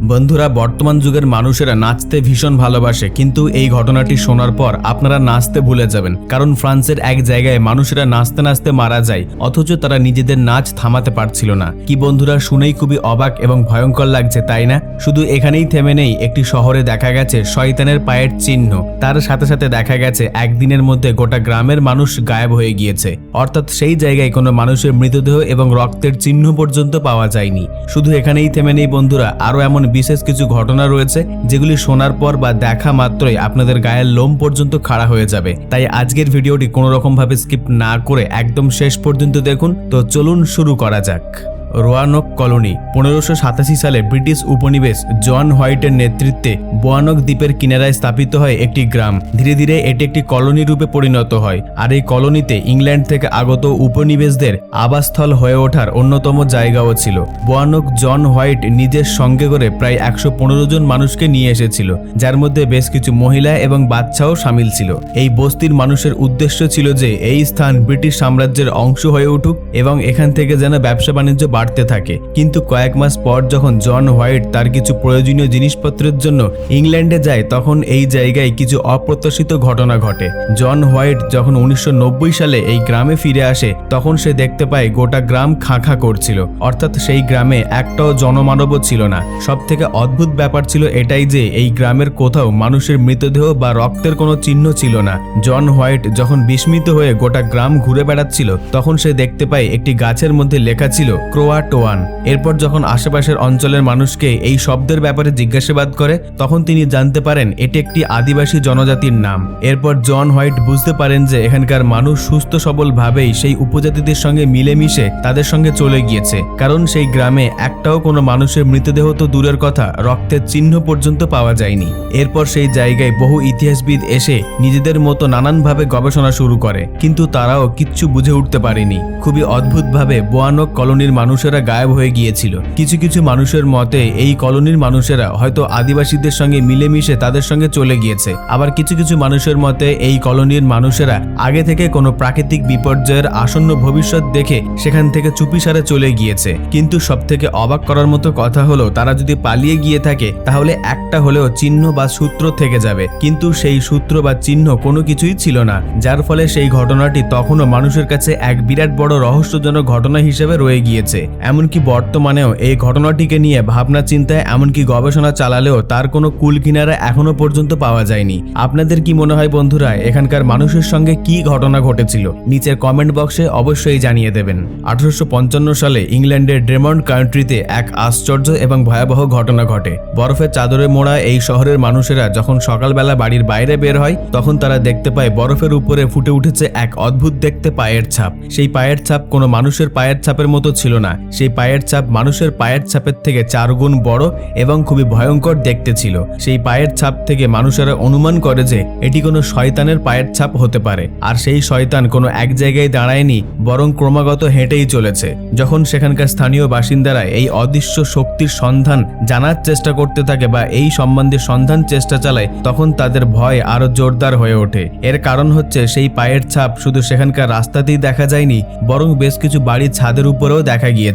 বন্ধুরা, বর্তমান যুগের মানুষেরা নাচতে ভীষণ ভালোবাসে, কিন্তু এই ঘটনাটি শোনার পর আপনারা নাচতে ভুলে যাবেন। কারণ ফ্রান্সের এক জায়গায় মানুষেরা নাচতে নাচতে মারা যায়, অথচ তারা নিজেদের নাচ থামাতে পারছিল না। কি বন্ধুরা, শুনেই খুবই অবাক এবং ভয়ঙ্কর লাগছে, তাই না? শুধু এখানেই থেমে নেই, একটি শহরে দেখা গেছে শয়তানের পায়ের চিহ্ন। তার সাথে সাথে দেখা গেছে, একদিনের মধ্যে গোটা গ্রামের মানুষ গায়েব হয়ে গিয়েছে। অর্থাৎ সেই জায়গায় কোনো মানুষের মৃতদেহ এবং রক্তের চিহ্ন পর্যন্ত পাওয়া যায়নি। শুধু এখানেই থেমে নেই, বন্ধুরা, আরও এমন বিশেষ কিছু ঘটনা রয়েছে যেগুলি শোনার পর বা দেখা মাত্রই আপনাদের গায়ের লোম পর্যন্ত খাড়া হয়ে যাবে। তাই আজকের ভিডিওটি কোনো রকমভাবে স্কিপ না করে একদম শেষ পর্যন্ত দেখুন। তো চলুন শুরু করা যাক। রোয়ানক কলোনি, পনেরোশো সাতাশি সালে ব্রিটিশ উপনিবেশ জন হোয়াইটের নেতৃত্বে বোয়ানক দ্বীপের কিনারায় স্থাপিত হয় একটি গ্রাম। ধীরে ধীরে এটি একটি কলোনি রূপে পরিণত হয় আর এই কলোনিতে ইংল্যান্ড থেকে আগত উপনিবেশদের আবাসস্থল হয়ে ওঠার অন্যতম জায়গাও ছিল। বোয়ানক জন হোয়াইট নিজের সঙ্গে করে প্রায় একশো পনেরো জন মানুষকে নিয়ে এসেছিল, যার মধ্যে বেশ কিছু মহিলা এবং বাচ্চাও সামিল ছিল। এই বস্তির মানুষের উদ্দেশ্য ছিল যে এই স্থান ব্রিটিশ সাম্রাজ্যের অংশ হয়ে উঠুক এবং এখান থেকে যেন ব্যবসা বাণিজ্য বাড়তে থাকে। কিন্তু কয়েক মাস পর যখন জন হোয়াইট তার কিছু প্রয়োজনীয় জিনিসপত্রের জন্য ইংল্যান্ডে যায়, তখন এই জায়গায় কিছু অপ্রত্যাশিত ঘটনা ঘটে। জন হোয়াইট যখন উনিশশো নব্বই সালে এই গ্রামে ফিরে আসে, তখন সে দেখতে পায় গোটা গ্রাম খাঁ করছিল। অর্থাৎ সেই গ্রামে একটাও জনমানবও ছিল না। সব থেকে অদ্ভুত ব্যাপার ছিল এটাই যে, এই গ্রামের কোথাও মানুষের মৃতদেহ বা রক্তের কোনো চিহ্ন ছিল না। জন হোয়াইট যখন বিস্মিত হয়ে গোটা গ্রাম ঘুরে বেড়াচ্ছিল, তখন সে দেখতে পায় একটি গাছের মধ্যে লেখা ছিল ক্রোয়াটোয়ান এরপর যখন আশেপাশের অঞ্চলের মানুষকে এই শব্দের ব্যাপারে জিজ্ঞাসাবাদ করে, তখন তিনি জানতে পারেন এটি একটি আদিবাসী জনজাতির নাম। এরপর জন হোয়াইট বুঝতে পারেন যে এখানকার মানুষ সুস্থ সবল ভাবেই সেই উপজাতিদের সঙ্গে মিলেমিশে তাদের সঙ্গে চলে গিয়েছে। কারণ সেই গ্রামে একটাও কোনো মানুষের মৃতদেহ তো দূরের কথা, রক্তের চিহ্ন পর্যন্ত পাওয়া যায়নি। এরপর সেই জায়গায় বহু ইতিহাসবিদ এসে নিজেদের মতো নানানভাবে গবেষণা শুরু করে, কিন্তু তারাও কিচ্ছু বুঝে উঠতে পারেনি। খুবই অদ্ভুতভাবে বোয়ানক কলোনির মানুষেরা গায়েব হয়ে গিয়েছিল। কিছু কিছু মানুষের মতে, এই কলোনির মানুষেরা হয়তো আদিবাসীদের সঙ্গে মিলেমিশে তাদের সঙ্গে চলে গিয়েছে। আবার কিছু কিছু মানুষের মতে, এই কলোনির মানুষেরা আগে থেকে কোনো প্রাকৃতিক বিপর্যয়ের আসন্ন ভবিষ্যৎ দেখে সেখান থেকে চুপিসারে চলে গিয়েছে। কিন্তু সব থেকে অবাক করার মতো কথা হলো, তারা যদি পালিয়ে গিয়ে থাকে, তাহলে একটা হলেও চিহ্ন বা সূত্র থেকে যাবে। কিন্তু সেই সূত্র বা চিহ্ন কোনো কিছুই ছিল না, যার ফলে সেই ঘটনাটি তখনও মানুষের কাছে এক বিরাট বড় রহস্যজনক ঘটনা হিসেবে রয়ে গিয়েছে। এমনকি বর্তমানেও এই ঘটনাটিকে নিয়ে ভাবনা চিন্তায়, এমনকি গবেষণা চালালেও তার কোনো কুল কিনারা এখনও পর্যন্ত পাওয়া যায়নি। আপনাদের কি মনে হয় বন্ধুরা, এখানকার মানুষের সঙ্গে কি ঘটনা ঘটেছিল? নিচের কমেন্ট বক্সে অবশ্যই জানিয়ে দেবেন। আঠারোশো পঞ্চান্ন সালে ইংল্যান্ডের ড্রেমন্ড কান্ট্রিতে এক আশ্চর্য এবং ভয়াবহ ঘটনা ঘটে। বরফের চাদরে মোড়া এই শহরের মানুষেরা যখন সকালবেলা বাড়ির বাইরে বের হয়, তখন তারা দেখতে পায় বরফের উপরে ফুটে উঠেছে এক অদ্ভুত দেখতে পায়ের ছাপ। সেই পায়ের ছাপ কোনো মানুষের পায়ের ছাপের মতো ছিল না। সেই পায়ের ছাপ মানুষের পায়ের ছাপের থেকে চার গুণ বড় এবং খুবই ভয়ঙ্কর দেখতে ছিল। সেই পায়ের ছাপ থেকে মানুষেরা অনুমান করে যে এটি কোনো শয়তানের পায়ের ছাপ হতে পারে। আর সেই শয়তান কোনো এক জায়গায় দাঁড়ায়নি, বরং ক্রমাগত হেঁটেই চলেছে। যখন সেখানকার স্থানীয় বাসিন্দারা এই অদৃশ্য শক্তির সন্ধান জানার চেষ্টা করতে থাকে বা এই সম্বন্ধে সন্ধান চেষ্টা চালায়, তখন তাদের ভয় আরও জোরদার হয়ে ওঠে। এর কারণ হচ্ছে সেই পায়ের ছাপ শুধু সেখানকার রাস্তাতেই দেখা যায়নি, বরং বেশ কিছু বাড়ির ছাদের উপরেও দেখা গিয়েছে।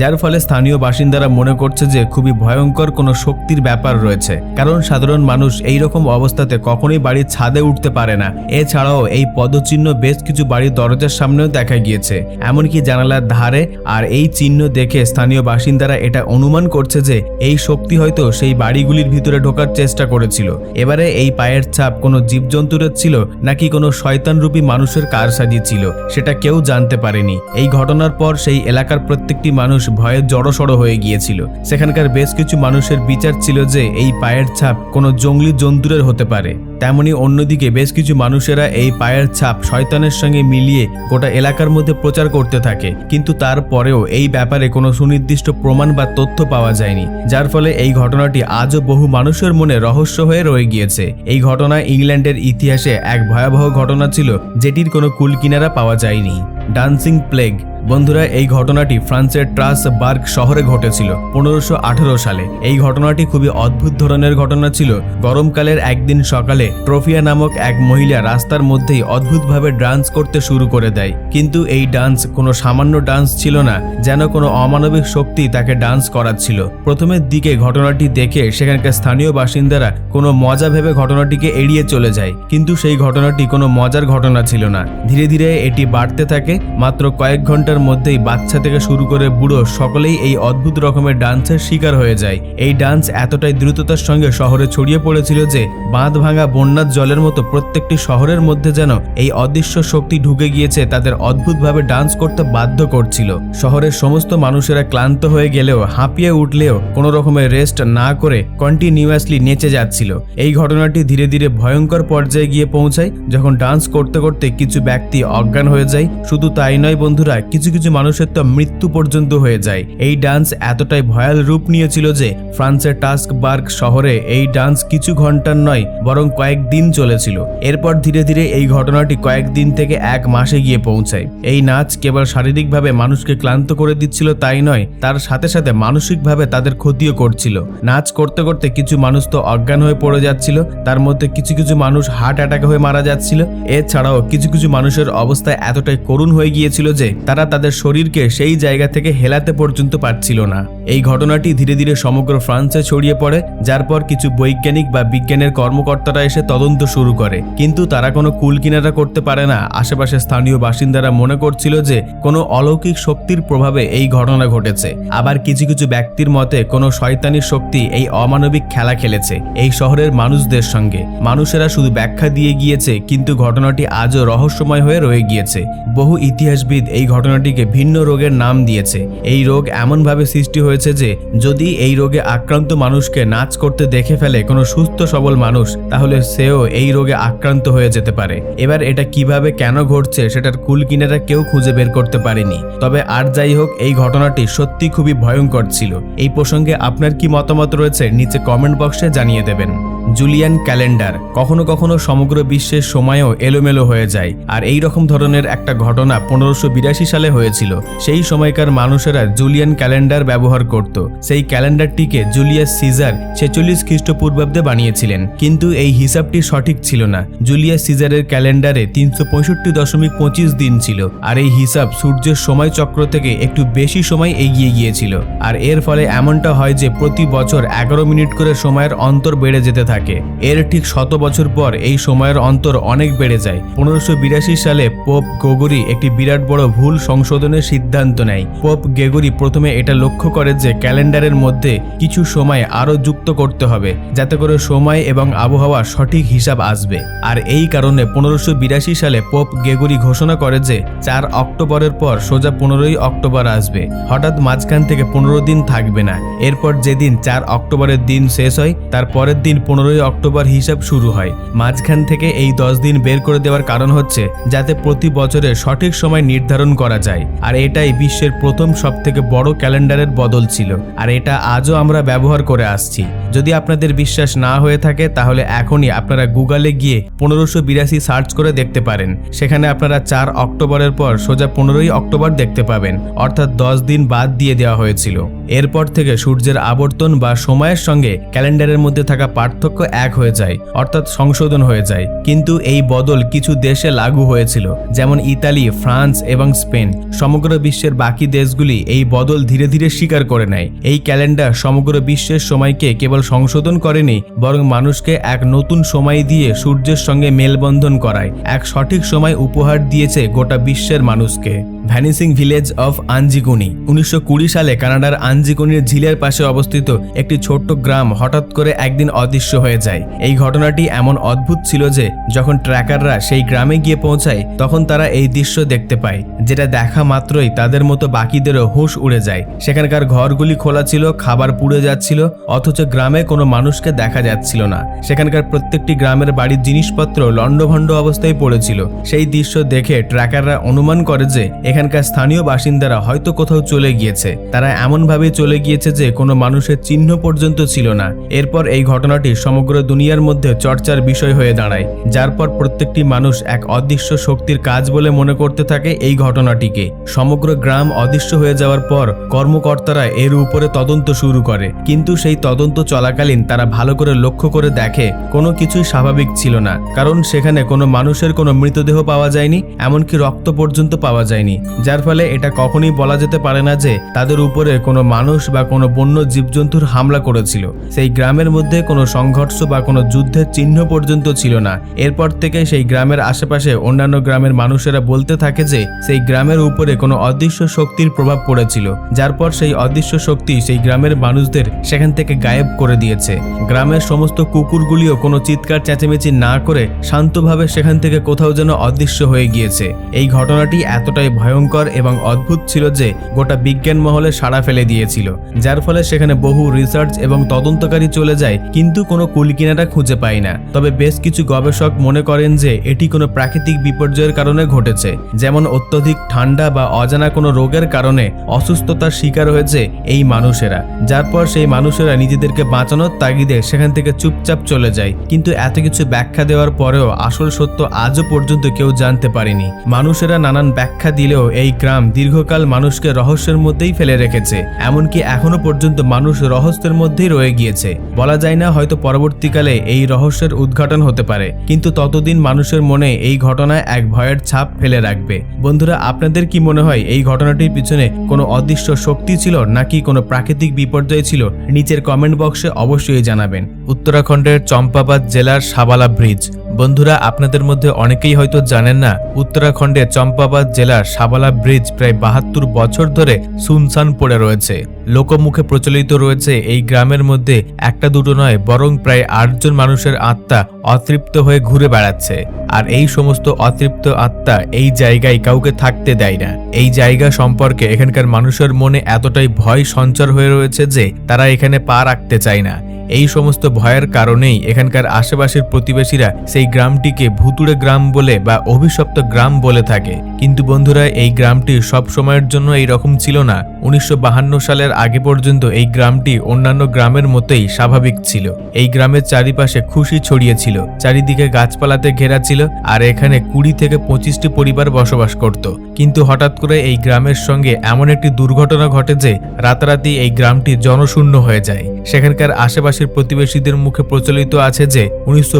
যার ফলে স্থানীয় বাসিন্দারা মনে করছে যে খুবই ভয়ঙ্কর কোনো শক্তির ব্যাপার রয়েছে। কারণ সাধারণ মানুষ এই রকম অবস্থাতে কখনোই বাড়ির ছাদে উঠতে পারে না। এছাড়াও এই পদচিহ্ন বেশ কিছু বাড়ির দরজার সামনেও দেখা গিয়েছে। এমনকি জানালার ধারে আর এই চিহ্ন দেখে স্থানীয় বাসিন্দারা এটা অনুমান করছে যে এই শক্তি হয়তো সেই বাড়িগুলির ভিতরে ঢোকার চেষ্টা করেছিল। এবারে এই পায়ের ছাপ কোনো জীবজন্তুরের ছিল নাকি কোনো শয়তানরূপী মানুষের কারসাজি ছিল, সেটা কেউ জানতে পারেনি। এই ঘটনার পর সেই এলাকার প্রত্যেকটি মানুষ ভয়ে জড়সড় হয়ে গিয়েছিল। সেখানকার বেশ কিছু মানুষের বিচার ছিল যে এই পায়ের ছাপ কোনো জঙ্গলি জন্তুরের হতে পারে। তেমনি অন্যদিকে বেশ কিছু মানুষেরা এই পায়ের ছাপ শয়তানের সঙ্গে মিলিয়ে গোটা এলাকার মধ্যে প্রচার করতে থাকে। কিন্তু তারপরেও এই ব্যাপারে কোনো সুনির্দিষ্ট প্রমাণ বা তথ্য পাওয়া যায়নি। যার ফলে এই ঘটনাটি আজও বহু মানুষের মনে রহস্য হয়ে রয়ে গিয়েছে। এই ঘটনা ইংল্যান্ডের ইতিহাসে এক ভয়াবহ ঘটনা ছিল, যেটির কোনো কুলকিনারা পাওয়া যায়নি। ডান্সিং প্লেগ বন্ধুরা, এই ঘটনাটি ফ্রান্সের ট্রাস বার্গ শহরে ঘটেছিল পনেরোশো সালে। এই ঘটনাটি খুবই অদ্ভুত ধরনের ঘটনা ছিল। গরমকালের একদিন সকালে ট্রফিয়া নামক এক মহিলা রাস্তার মধ্যেই অদ্ভুতভাবে ডান্স করতে শুরু করে দেয়। কিন্তু এই ডান্স কোনো সামান্য ডান্স ছিল না, যেন কোনো অমানবিক শক্তি তাকে ডান্স করাচ্ছিল। প্রথমের দিকে ঘটনাটি দেখে সেখানকার স্থানীয় বাসিন্দারা কোনো মজা ভেবে ঘটনাটিকে এড়িয়ে চলে যায়। কিন্তু সেই ঘটনাটি কোনো মজার ঘটনা ছিল না। ধীরে ধীরে এটি বাড়তে থাকে। মাত্র কয়েক ঘণ্টার মধ্যেই বাচ্চা থেকে শুরু করে বুড়ো সকলেই এই অদ্ভুত রকমের ডান্সের শিকার হয়ে যায়। এই ডান্স এতটাই দ্রুততার সঙ্গে শহরে ছড়িয়ে পড়েছিল যে বাঁধ ভাঙা বন্যার জলের মতো প্রত্যেকটি শহরের মধ্যে যেন এই অদৃশ্য শক্তি ঢুকে গিয়েছে, তাদের অদ্ভুতভাবে ডান্স করতে বাধ্য করছিল। শহরের সমস্ত মানুষেরা ক্লান্ত হয়ে গেলেও, হাঁপিয়ে উঠলেও কোনো রকমের রেস্ট না করে কন্টিনিউয়াসলি নেচে যাচ্ছিল। এই ঘটনাটি ধীরে ধীরে ভয়ঙ্কর পর্যায়ে গিয়ে পৌঁছায়। যখন ডান্স করতে করতে কিছু ব্যক্তি অজ্ঞান হয়ে যায়, শুধু তাই নয় বন্ধুরা, কিছু কিছু কিছু মানুষের তো মৃত্যু পর্যন্ত হয়ে যায়। এই ডান্স এতটাই ভয়াল রূপ নিয়েছিল যে ফ্রান্সের টাস্ক বার্গ শহরে এই ডান্স কিছু ঘণ্টার নয়, বরং কয়েক দিন চলেছিল। এরপর ধীরে ধীরে এই ঘটনাটি কয়েকদিন থেকে এক মাসে গিয়ে পৌঁছায়। এই নাচ কেবল শারীরিকভাবে মানুষকে ক্লান্ত করে দিচ্ছিল তাই নয়, তার সাথে সাথে মানসিকভাবে তাদের ক্ষতিও করছিল। নাচ করতে করতে কিছু মানুষ তো অজ্ঞান হয়ে পড়ে যাচ্ছিল, তার মধ্যে কিছু কিছু মানুষ হার্ট অ্যাটাক হয়ে মারা যাচ্ছিল। এছাড়াও কিছু কিছু মানুষের অবস্থা এতটাই করুণ হয়ে গিয়েছিল যে তারা তাদের শরীরকে সেই জায়গা থেকে হেলাতে পর্যন্ত পারছিল না। এই ঘটনাটি ধীরে ধীরে সমগ্র ফ্রান্সে ছড়িয়ে পড়ে, যার পর কিছু বৈজ্ঞানিক বা বিজ্ঞানের কর্মকর্তারা এসে তদন্ত শুরু করে। কিন্তু তারা কোনো কুল কিনারা করতে পারে না। আশেপাশে স্থানীয় বাসিন্দারা মনে করছিল যে কোনো অলৌকিক শক্তির প্রভাবে এই ঘটনা ঘটেছে। আবার কিছু কিছু ব্যক্তির মতে, কোনো শয়তানির শক্তি এই অমানবিক খেলা খেলেছে এই শহরের মানুষদের সঙ্গে। মানুষেরা শুধু ব্যাখ্যা দিয়ে গিয়েছে, কিন্তু ঘটনাটি আজও রহস্যময় হয়ে রয়ে গিয়েছে। বহু ইতিহাসবিদ এই ঘটনাটিকে ভিন্ন রোগের নাম দিয়েছে। এই রোগ এমনভাবে সৃষ্টি হয়েছে যে, যদি এই রোগে আক্রান্ত মানুষকে নাচ করতে দেখে ফেলে কোনো সুস্থ সবল মানুষ, তাহলে সেও এই রোগে আক্রান্ত হয়ে যেতে পারে। এবার এটা কীভাবে কেন ঘটছে সেটার কুল কিনারা কেউ খুঁজে বের করতে পারেনি। তবে আর যাই হোক, এই ঘটনাটি সত্যি খুবই ভয়ঙ্কর ছিল। এই প্রসঙ্গে আপনার কি মতামত রয়েছে, নিচে কমেন্ট বক্সে জানিয়ে দেবেন। Julian calendar. কখনো কখনো সমগ্র বিশ্বের সময়ও এলোমেলো হয়ে যায়। আর এই রকম ধরনের একটা ঘটনা পনেরোশো বিরাশি সালে হয়েছিল। সেই সময়কার মানুষেরা জুলিয়ান ক্যালেন্ডার ব্যবহার করত। সেই ক্যালেন্ডারটিকে জুলিয়াস সিজার ছেচল্লিশ খ্রিস্টপূর্বাব্দে বানিয়েছিলেন। কিন্তু এই হিসাবটি সঠিক ছিল না। জুলিয়াস সিজারের ক্যালেন্ডারে তিনশো পঁয়ষট্টি দশমিক পঁচিশ দিন ছিল। আর এই হিসাব সূর্যের সময় চক্র থেকে একটু বেশি সময় এগিয়ে গিয়েছিল। আর এর ফলে এমনটা হয় যে প্রতি বছর এগারো মিনিট করে সময়ের অন্তর বেড়ে যেতে থাকে। এর ঠিক শত বছর পর এই সময়ের অন্তর অনেক বেড়ে যায়। পনেরোশো সালে পোপ গোগরি একটি বিরাট বড় ভুল সংশোধনের সিদ্ধান্ত নেয়। পোপ গেগরি প্রথমে এটা লক্ষ্য করে যে ক্যালেন্ডারের মধ্যে কিছু সময় আরও যুক্ত করতে হবে, যাতে করে সময় এবং আবহাওয়া সঠিক হিসাব আসবে। আর এই কারণে পনেরোশো সালে পোপ গেগরি ঘোষণা করে যে চার অক্টোবরের পর সোজা পনেরোই অক্টোবর আসবে। হঠাৎ মাঝখান থেকে পনেরো দিন থাকবে না। এরপর যেদিন চার অক্টোবরের দিন শেষ হয়, তার পরের দিন পনেরোই অক্টোবর হিসাব শুরু হয়। মাঝখান থেকে এই দশ দিন বের করে দেওয়ার কারণ হচ্ছে, যাতে প্রতি বছরে সঠিক সময় নির্ধারণ করা যায়। আর এটাই বিশ্বের প্রথম সব থেকে বড় ক্যালেন্ডারের বদল ছিল। আর এটা আজও আমরা ব্যবহার করে আসছি। যদি আপনাদের বিশ্বাস না হয়ে থাকে, তাহলে এখনই আপনারা গুগলে গিয়ে পনেরোশো বিরাশি সার্চ করে দেখতে পারেন। সেখানে আপনারা চার অক্টোবরের পর সোজা পনেরোই অক্টোবর দেখতে পাবেন। অর্থাৎ দশ দিন বাদ দিয়ে দেওয়া হয়েছিল। এরপর থেকে সূর্যের আবর্তন বা সময়ের সঙ্গে ক্যালেন্ডারের মধ্যে থাকা পার্থক্য এক হয়ে যায়, অর্থাৎ সংশোধন হয়ে যায়। কিন্তু এই বদল কিছু দেশে লাগু হয়েছিল, যেমন ইতালি, ফ্রান্স এবং স্পেন। সমগ্র বিশ্বের বাকি দেশগুলি এই বদল ধীরে ধীরে স্বীকার করে নেয়। এই ক্যালেন্ডার সমগ্র বিশ্বের সময়কে কেবল সংশোধন করেনি, বরং মানুষকে এক নতুন সময় দিয়ে সূর্যের সঙ্গে মেলবন্ধন করায়। এক সঠিক সময় উপহার দিয়েছে গোটা বিশ্বের মানুষকে। ভ্যানিসিং ভিলেজ অফ আঞ্জিকুনি উনিশশো কুড়ি সালে কানাডার আঞ্জিকুনির ঝিলের পাশে অবস্থিত একটি ছোট্ট গ্রাম হঠাৎ করে একদিন অদৃশ্য হয়ে যায়। এই ঘটনাটি এমন অদ্ভুত ছিল যে, যখন ট্র্যাকাররা সেই গ্রামে গিয়ে পৌঁছায়, তখন তারা এই দৃশ্য দেখতে পায়, যেটা দেখা মাত্রই তাদের মতো বাকিদেরও হুঁশ উড়ে যায়। সেখানকার ঘরগুলি খোলা ছিল, খাবার পুড়ে যাচ্ছিল, অথচ গ্রামে কোনো মানুষকে দেখা যাচ্ছিল না। সেখানকার প্রত্যেকটি গ্রামের বাড়ির জিনিসপত্র লণ্ডভণ্ড অবস্থায় পড়েছিল। সেই দৃশ্য দেখে ট্র্যাকাররা অনুমান করে যে এখানকার স্থানীয় বাসিন্দারা হয়তো কোথাও চলে গিয়েছে। তারা এমনভাবে চলে গিয়েছে যে কোনো মানুষের চিহ্ন পর্যন্ত ছিল না। এরপর এই ঘটনাটি সমগ্র দুনিয়ার মধ্যে চর্চার বিষয় হয়ে দাঁড়ায়, যার পর প্রত্যেকটি মানুষ এক অদৃশ্য শক্তির কাজ বলে মনে করতে থাকে এই ঘটনাটিকে। সমগ্র গ্রাম অদৃশ্য হয়ে যাওয়ার পর কর্মকর্তারা এর উপরে তদন্ত শুরু করে। কিন্তু সেই তদন্ত চলাকালীন তারা ভালো করে লক্ষ্য করে দেখে কোনো কিছুই স্বাভাবিক ছিল না। কারণ সেখানে কোনো মানুষের কোনো মৃতদেহ পাওয়া যায়নি, এমনকি রক্ত পর্যন্ত পাওয়া যায়নি। যার ফলে এটা কখনোই বলা যেতে পারে না যে তাদের উপরে কোনো মানুষ বা কোনো বন্য জীবজন্তুর হামলা করেছিল। সেই গ্রামের মধ্যে কোনো সংঘর্ষ বা কোনো যুদ্ধের চিহ্ন পর্যন্ত ছিল না। এরপর থেকে সেই গ্রামের আশেপাশে অন্যান্য গ্রামের মানুষেরা বলতে থাকে যে সেই গ্রামের উপরে কোনো অদৃশ্য শক্তির প্রভাব পড়েছিল। যার পর সেই অদৃশ্য শক্তি সেই গ্রামের মানুষদের সেখান থেকে গায়েব করে দিয়েছে। গ্রামের সমস্ত কুকুরগুলিও কোনো চিৎকার, চেঁচেমেচি না করে শান্তভাবে সেখান থেকে কোথাও যেন অদৃশ্য হয়ে গিয়েছে। এই ঘটনাটি এতটাই ভয়ঙ্কর এবং অদ্ভুত ছিল যে গোটা বিজ্ঞান মহলে সাড়া ফেলে দিয়েছিল, যার ফলে সেখানে বহু রিসার্চ এবং তদন্তকারী চলে যায়, কিন্তু কোনো কুলকিনারা খুঁজে পায় না। তবে বেশ কিছু গবেষক মনে করেন যে এটি কোনো প্রাকৃতিক বিপর্যয়ের কারণে ঘটেছে, যেমন অত্যধিক ঠান্ডা বা অজানা কোনো রোগের কারণে অসুস্থতার শিকার হয়েছে এই মানুষেরা। যার পর সেই মানুষেরা নিজেদেরকে বাঁচানোর তাগিদে সেখান থেকে চুপচাপ চলে যায়, কিন্তু এত কিছু ব্যাখ্যা দেওয়ার পরেও আসল সত্য আজও পর্যন্ত কেউ জানতে পারেনি। মানুষেরা নানান ব্যাখ্যা দিলেও এই গ্রাম দীর্ঘকাল মানুষকে রহস্যের মধ্যেই ফেলে রেখেছে, এমনকি এখনও পর্যন্ত মানুষ রহস্যের মধ্যেই রয়ে গিয়েছে। বলা যায় না হয়তো পরবর্তীকালে এই রহস্যের উদ্ঘাটন হতে পারে, কিন্তু ততদিন মানুষের মনে এই ঘটনা এক ভয়ের ছাপ ফেলে রাখবে। বন্ধুরা, আপনাদের কি মনে হয় এই ঘটনাটির পিছনে কোনো অদৃশ্য শক্তি ছিল নাকি কোনো প্রাকৃতিক বিপর্যয় ছিল? নিচের কমেন্ট বক্সে অবশ্যই জানাবেন। উত্তরাখণ্ডের চম্পাবাদ জেলার সাবালা ব্রিজ। বন্ধুরা, আপনাদের মধ্যে অনেকেই হয়তো জানেন না, উত্তরাখণ্ডে চম্পাবাদ জেলার সাবালা ব্রিজ প্রায় বাহাত্তর বছর ধরে সুনসান পড়ে রয়েছে। লোকমুখে প্রচলিত রয়েছে এই গ্রামের মধ্যে একটা দুটো নয়, বরং প্রায় আটজন মানুষের আত্মা অতৃপ্ত হয়ে ঘুরে বেড়াচ্ছে। আর এই সমস্ত অতৃপ্ত আত্মা এই জায়গায় কাউকে থাকতে দেয় না। এই জায়গা সম্পর্কে এখানকার মানুষের মনে এতটাই ভয় সঞ্চার হয়ে রয়েছে যে তারা এখানে পা রাখতে চায় না। এই সমস্ত ভয়ের কারণেই এখানকার আশেপাশের প্রতিবেশীরা সেই গ্রামটিকে ভুতুড়ে গ্রাম বলে বা অভিশপ্ত গ্রাম বলে থাকে। কিন্তু বন্ধুরা, এই গ্রামটি সব সময়ের জন্য এই রকম ছিল না। উনিশশো সালের আগে পর্যন্ত এই গ্রামটি অন্যান্য গ্রামের মতোই স্বাভাবিক ছিল। এই গ্রামের চারিপাশে খুশি ছড়িয়েছিল চারিদিকে গাছপালাতে ঘেরা ছিল আর এখানে কুড়ি থেকে পঁচিশটি পরিবার বসবাস করত। কিন্তু হঠাৎ করে এই গ্রামের সঙ্গে এমন একটি দুর্ঘটনা ঘটে যে রাতারাতি এই গ্রামটি জনশূন্য হয়ে যায়। সেখানকার আশেপাশের প্রতিবেশীদের মুখে প্রচলিত আছে যে, উনিশশো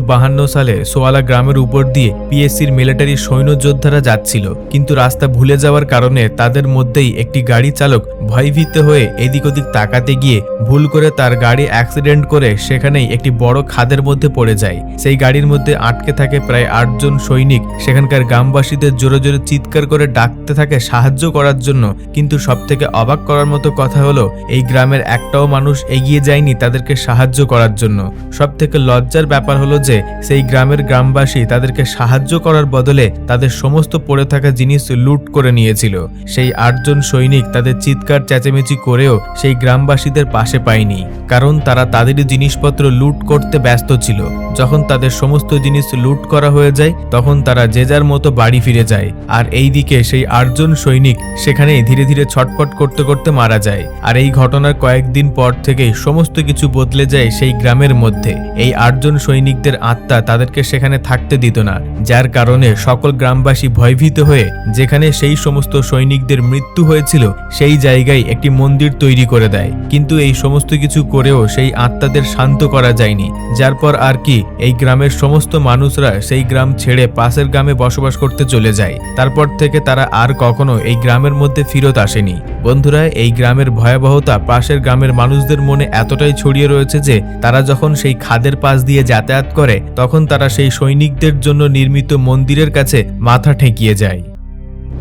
সালে সোয়ালা গ্রামের উপর দিয়ে পিএসসির মিলিটারি সৈন্য যোদ্ধারা যাচ্ছিল। কিন্তু রাস্তা ভুলে যাওয়ার কারণে তাদের মধ্যেই একটি গাড়ি চালক ভয়ভীত হয়ে এদিক ওদিক তাকাতে গিয়ে ভুল করে তার গাড়ি অ্যাক্সিডেন্ট করে সেখানেই একটি বড় খাদের মধ্যে পড়ে যায়। সেই গাড়ির মধ্যে আটকে থাকে প্রায় আটজন সৈনিক। সেখানকার গ্রামবাসীদের জোরে জোরে চিৎকার করে ডাকতে থাকে সাহায্য করার জন্য। কিন্তু সব থেকে অবাক করার মতো কথা হলো, এই গ্রামের একটাও মানুষ এগিয়ে যায়নি তাদেরকে সাহায্য করার জন্য। সব থেকে লজ্জার ব্যাপার হলো যে, সেই গ্রামের গ্রামবাসী তাদেরকে সাহায্য করার বদলে তাদের সমস্ত পড়ে থাকা জিনিস লুট করে নিয়েছিল। সেই আটজন সৈনিক তাদের চিৎকার, চেঁচেমেচি করেও সেই গ্রামবাসীদের পাশে পায়নি। কারণ তারা তাদেরই জিনিসপত্র লুট করতে ব্যস্ত ছিল। যখন তাদের সমস্ত জিনিস লুট করা হয়ে যায়, তখন তারা যে যার মতো বাড়ি ফিরে যায়। আর এই দিকে সেই আটজন সৈনিক সেখানেই ধীরে ধীরে ছটফট করতে করতে মারা যায়। আর এই ঘটনার কয়েকদিন পর থেকেই সমস্ত কিছু বদলে যায় সেই গ্রামের মধ্যে। এই আটজন সৈনিকদের আত্মা তাদেরকে সেখানে থাকতে দিত না, যার কারণে সকল গ্রামবাসী ভয়ভীত হয়ে, যেখানে সেই সমস্ত সৈনিকদের মৃত্যু হয়েছিল, সেই জায়গায় একটি মন্দির তৈরি করে দেয়। কিন্তু এই সমস্ত কিছু করেও সেই আত্মাদের শান্ত করা যায়নি। যার পর আর কি, এই গ্রামের সমস্ত মানুষরা সেই গ্রাম ছেড়ে পাশের গ্রামে বসবাস করতে চলে যায়। তারপর থেকে তারা আর কখনো এই গ্রামের মধ্যে ফিরত আসেনি। বন্ধুরা, এই গ্রামের ভয়াবহতা পাশের গ্রামের মানুষদের মনে এতটাই ছড়িয়ে রয়েছে যে তারা যখন সেই খাদের পাশ দিয়ে যাতায়াত করে, তখন তারা সেই সৈনিকদের জন্য নির্মিত মন্দিরের কাছে মাথা ঠেকিয়ে যায়।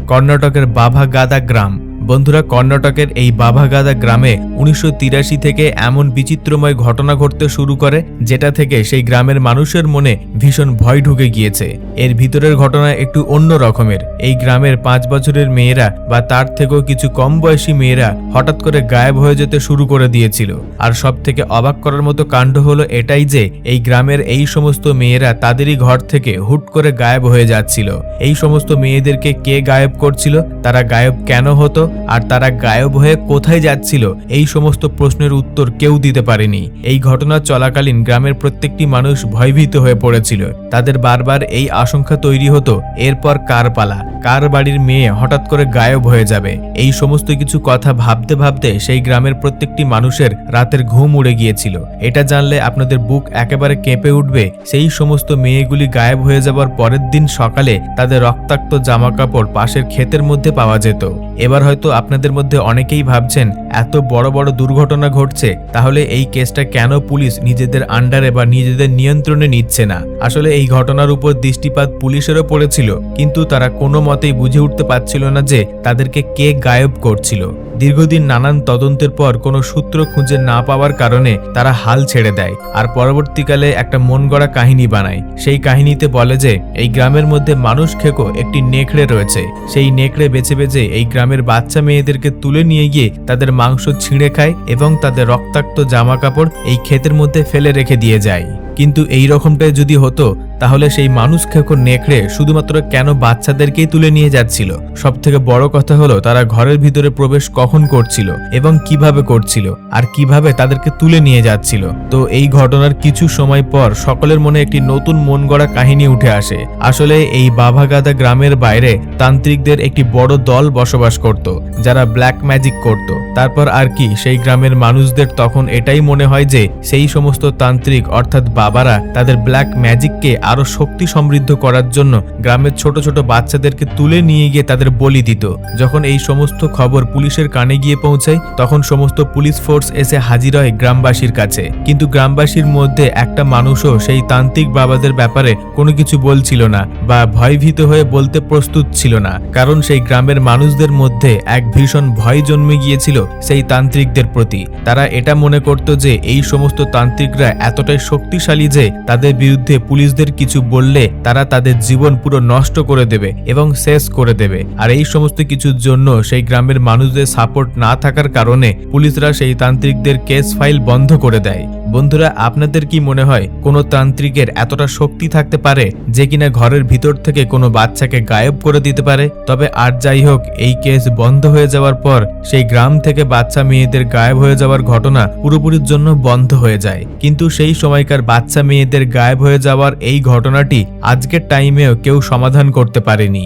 কর্ণাটকের বাভা গাদা গ্রাম। বন্ধুরা, কর্ণাটকের এই বাভাগাদা গ্রামে উনিশশো তিরাশি থেকে এমন বিচিত্রময় ঘটনা ঘটতে শুরু করে, যেটা থেকে সেই গ্রামের মানুষের মনে ভীষণ ভয় ঢুকে গিয়েছে। এর ভিতরের ঘটনা একটু অন্য রকমের। এই গ্রামের পাঁচ বছরের মেয়েরা বা তার থেকেও কিছু কম বয়সী মেয়েরা হঠাৎ করে গায়েব হয়ে যেতে শুরু করে দিয়েছিল। আর সব থেকে অবাক করার মতো কাণ্ড হলো এটাই যে, এই গ্রামের এই সমস্ত মেয়েরা তাদেরই ঘর থেকে হুট করে গায়েব হয়ে যাচ্ছিল। এই সমস্ত মেয়েদেরকে কে গায়েব করছিল? তারা গায়েব কেন হতো? আর তারা গায়েব হয়ে কোথায় যাচ্ছিল, এই সমস্ত প্রশ্নের উত্তর কেউ দিতে পারেনি। এই ঘটনা চলাকালীন গ্রামের প্রত্যেকটি মানুষ ভয়ভীত হয়ে পড়েছিল। তাদের বারবার এই আশঙ্কা তৈরি হতো, এরপর কার পালা? কার বাড়ির মেয়ে হঠাৎ করে গায়েব হয়ে যাবে? এই সমস্ত কিছু কথা ভাবতে ভাবতে সেই গ্রামের প্রত্যেকটি মানুষের রাতের ঘুম উড়ে গিয়েছিল। এটা জানলে আপনাদের বুক একেবারে কেঁপে উঠবে, সেই সমস্ত মেয়েগুলি গায়েব হয়ে যাবার পরের দিন সকালে তাদের রক্তাক্ত জামা কাপড় পাশের ক্ষেতের মধ্যে পাওয়া যেত। এবার হয়তো আপনাদের মধ্যে অনেকেই ভাবছেন, এত বড় বড় দুর্ঘটনা ঘটছে, তাহলে এই কেসটা কেন পুলিশ নিজেদের আন্ডারে বা নিজেদের নিয়ন্ত্রণে নিচ্ছে না? আসলে এই ঘটনার উপর দৃষ্টিপাত পুলিশেরও পড়েছিল, কিন্তু তারা কোনো মতেই বুঝে উঠতে পারছিল না যে তাদেরকে কে গায়েব করছিল। দীর্ঘদিন নানান তদন্তের পর কোনো সূত্র খুঁজে না পাওয়ার কারণে তারা হাল ছেড়ে দেয়, আর পরবর্তীকালে একটা মন গড়া কাহিনী বানায়। সেই কাহিনীতে বলে যে, এই গ্রামের মধ্যে মানুষ খেকো একটি নেকড়ে রয়েছে। সেই নেকড়ে বেছে বেছে এই গ্রামের বাচ্চা মেয়েদেরকে তুলে নিয়ে গিয়ে তাদের মাংস ছিঁড়ে খায় এবং তাদের রক্তাক্ত জামা কাপড় এই ক্ষেতের মধ্যে ফেলে রেখে দিয়ে যায়। কিন্তু এই রকমটাই যদি হতো তাহলে সেই মানুষ খেকো নেকড়ে শুধুমাত্র কেন বাচ্চাদেরকেই তুলে নিয়ে যাচ্ছিল? সব থেকে বড় কথা হলো, তারা ঘরের ভিতরে প্রবেশ কখন করছিল এবং কীভাবে করছিল আর কীভাবে তাদেরকে তুলে নিয়ে যাচ্ছিল। তো এই ঘটনার কিছু সময় পর সকলের মনে একটি নতুন মন গড়া কাহিনী উঠে আসে। আসলে এই বাভাগাদা গ্রামের বাইরে তান্ত্রিকদের একটি বড় দল বসবাস করত, যারা ব্ল্যাক ম্যাজিক করত। তারপর আর কি, সেই গ্রামের মানুষদের তখন এটাই মনে হয় যে সেই সমস্ত তান্ত্রিক, অর্থাৎ বাবারা, তাদের ব্ল্যাক ম্যাজিককে আরও শক্তি সমৃদ্ধ করার জন্য গ্রামের ছোট ছোট বাচ্চাদেরকে তুলে নিয়ে গিয়ে তাদের বলি দিত। যখন এই সমস্ত খবর পুলিশের কানে গিয়ে পৌঁছায়, তখন সমস্ত পুলিশ ফোর্স এসে হাজির হয় গ্রামবাসীর কাছে। কিন্তু গ্রামবাসীর মধ্যে একটা মানুষও সেই তান্ত্রিক বাবাদের ব্যাপারে কোনো কিছু বলছিল না বা ভয়ভীত হয়ে বলতে প্রস্তুত ছিল না। কারণ সেই গ্রামের মানুষদের মধ্যে এক ভীষণ ভয় জন্মে গিয়েছিল সেই তান্ত্রিকদের প্রতি। তারা এটা মনে করত যে, এই সমস্ত তান্ত্রিকরা এতটাই শক্তিশালী যে, তাদের বিরুদ্ধে পুলিশদের কিছু বললে তারা তাদের জীবন পুরো নষ্ট করে দেবে এবং শেষ করে দেবে। আর এই সমস্ত কিছুর জন্য সেই গ্রামের মানুষদের সাপোর্ট না থাকার কারণে পুলিশরা সেই তান্ত্রিকদের কেস ফাইল বন্ধ করে দেয়। বন্ধুরা, আপনাদের কি মনে হয়, কোনো তান্ত্রিকের এতটা শক্তি থাকতে পারে যে কিনা ঘরের ভিতর থেকে কোনো বাচ্চাকে গায়েব করে দিতে পারে? তবে আর যাই হোক, এই কেস বন্ধ হয়ে যাওয়ার পর সেই গ্রাম থেকে বাচ্চা মেয়েদের গায়েব হয়ে যাওয়ার ঘটনা পুরোপুরির জন্য বন্ধ হয়ে যায়। কিন্তু সেই সময়কার বাচ্চা মেয়েদের গায়েব হয়ে যাওয়ার এই ঘটনাটি আজকের টাইমেও কেউ সমাধান করতে পারেনি।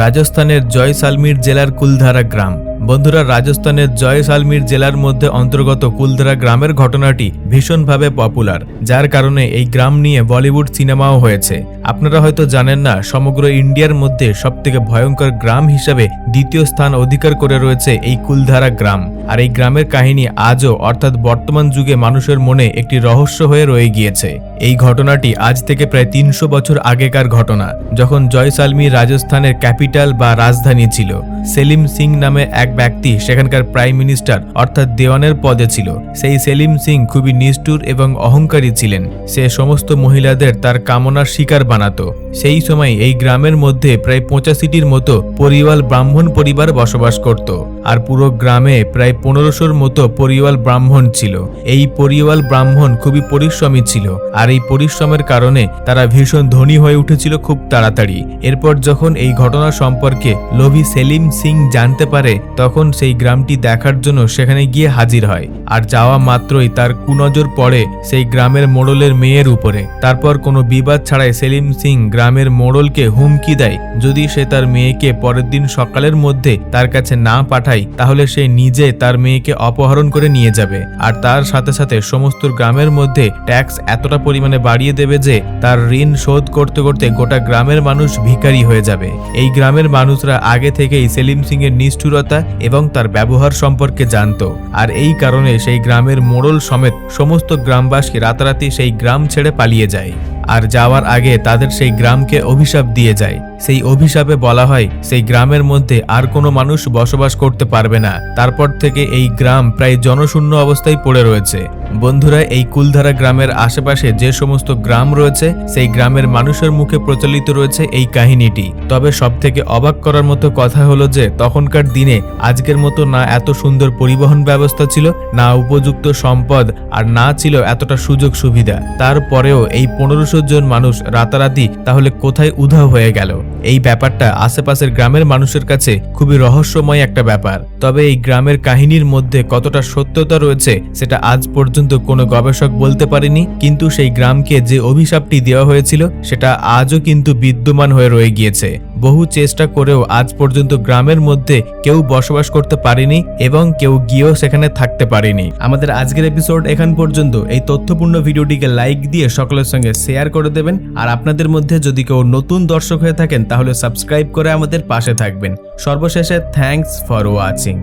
রাজস্থানের জয়সালমির জেলার কুলধারা গ্রাম। বন্ধুরা, রাজস্থানের জয়সালমির জেলার মধ্যে অন্তর্গত কুলধারা গ্রামের ঘটনাটি ভীষণভাবে পপুলার, যার কারণে এই গ্রাম নিয়ে বলিউড সিনেমাও হয়েছে। আপনারা হয়তো জানেন না, সমগ্র ইন্ডিয়ার মধ্যে সবথেকে ভয়ঙ্কর গ্রাম হিসাবে দ্বিতীয় স্থান অধিকার করে রয়েছে এই কুলধারা গ্রাম। আর এই গ্রামের কাহিনী আজও, অর্থাৎ বর্তমান যুগে মানুষের মনে একটি রহস্য হয়ে রয়ে গিয়েছে। এই ঘটনাটি আজ থেকে প্রায় তিনশো বছর আগেকার ঘটনা, যখন জয়সালমী রাজস্থানের ক্যাপিটাল বা রাজধানী ছিল। সেলিম সিং নামে এক ব্যক্তি সেখানকার প্রাইম মিনিস্টার অর্থাৎ দেওয়ানের পদে ছিল। সেই সেলিম সিং খুবই নিষ্ঠুর এবং অহংকারী ছিলেন। সে সমস্ত মহিলাদের তার কামনার শিকার বানাতো। সেই সময় এই গ্রামের মধ্যে প্রায় পঁচাশিটির মতো পরিবার ব্রাহ্মণ পরিবার বসবাস করত। আর পুরো গ্রামে প্রায় পনেরোশোর মতো পরিবার ব্রাহ্মণ ছিল। এই পরিবার ব্রাহ্মণ খুবই পরিশ্রমী ছিল। আর এই পরিশ্রমের কারণে তারা ভীষণ ধনী হয়ে উঠেছিল খুব তাড়াতাড়ি। এরপর যখন এই ঘটনা সম্পর্কে লোভী সেলিম সিং জানতে পারে, তখন সেই গ্রামটি দেখার জন্য সেখানে গিয়ে হাজির হয়। আর যাওয়া মাত্রই তার কুনজর পড়ে সেই গ্রামের মোড়লের মেয়ের উপরে। তারপর কোনো বিবাদ ছাড়াই সেলিম সিং গ্রামের মোড়লকে হুমকি দেয়। যদি সে তার মেয়েকে পরের দিন সকালের মধ্যে তার কাছে না পাঠায়, তাহলে সে নিজে তার মেয়েকে অপহরণ করে নিয়ে যাবে। আর তার সাথে সাথে সমস্ত গ্রামের মধ্যে ট্যাক্স এতটা পরিমাণে বাড়িয়ে দেবে যে, তার ঋণ শোধ করতে করতে গোটা গ্রামের মানুষ ভিখারি হয়ে যাবে। এই গ্রামের মানুষরা আগে থেকেই সেলিম সিং এর নিষ্ঠুরতা এবং তার ব্যবহার সম্পর্কে জানত। আর এই কারণে সেই গ্রামের মোড়ল সমেত সমস্ত গ্রামবাসী রাতারাতি সেই গ্রাম ছেড়ে পালিয়ে যায়। আর যাওয়ার আগে তাদের সেই গ্রামকে অভিশাপ দিয়ে যায়। সেই অভিশাপে বলা হয়, সেই গ্রামের মধ্যে আর কোনো মানুষ বসবাস করতে পারবে না। তারপর থেকে এই গ্রাম প্রায় জনশূন্য অবস্থায় পড়ে রয়েছে। বন্ধুরা, এই কুলধারা গ্রামের আশেপাশে যে সমস্ত গ্রাম রয়েছে, সেই গ্রামের মানুষের মুখে প্রচলিত রয়েছে এই কাহিনীটি। তবে সব থেকে অবাক করার মতো কথা হলো যে, তখনকার দিনে আজকের মতো না এত সুন্দর পরিবহন ব্যবস্থা ছিল, না উপযুক্ত সম্পদ, আর না ছিল এতটা সুযোগ সুবিধা। তারপরেও এই পনেরোশো জন মানুষ রাতারাতি তাহলে কোথায় উধাও হয়ে গেল? এই ব্যাপারটা আশেপাশের গ্রামের মানুষের কাছে খুবই রহস্যময় একটা ব্যাপার। তবে এই গ্রামের কাহিনীর মধ্যে কতটা সত্যতা রয়েছে, সেটা আজ পর্যন্ত কোনো গবেষক বলতে পারেনি, কিন্তু সেই গ্রামকে যে অভিশাপটি দেওয়া হয়েছিল, সেটা আজও কিন্তু বিদ্যমান হয়ে রয়ে গিয়েছে। বহু চেষ্টা করেও আজ পর্যন্ত গ্রামের মধ্যে কেউ বসবাস করতে পারেনি এবং কেউ গিয়েও সেখানে থাকতে পারেনি। আমাদের আজকের এপিসোড এখান পর্যন্ত। এই তথ্যপূর্ণ ভিডিওটিকে লাইক দিয়ে সকলের সঙ্গে শেয়ার করে দেবেন। আর আপনাদের মধ্যে যদি কেউ নতুন দর্শক হয়ে থাকেন তাহলে সাবস্ক্রাইব করে আমাদের পাশে থাকবেন। সর্বশেষে থ্যাংকস ফর ওয়াচিং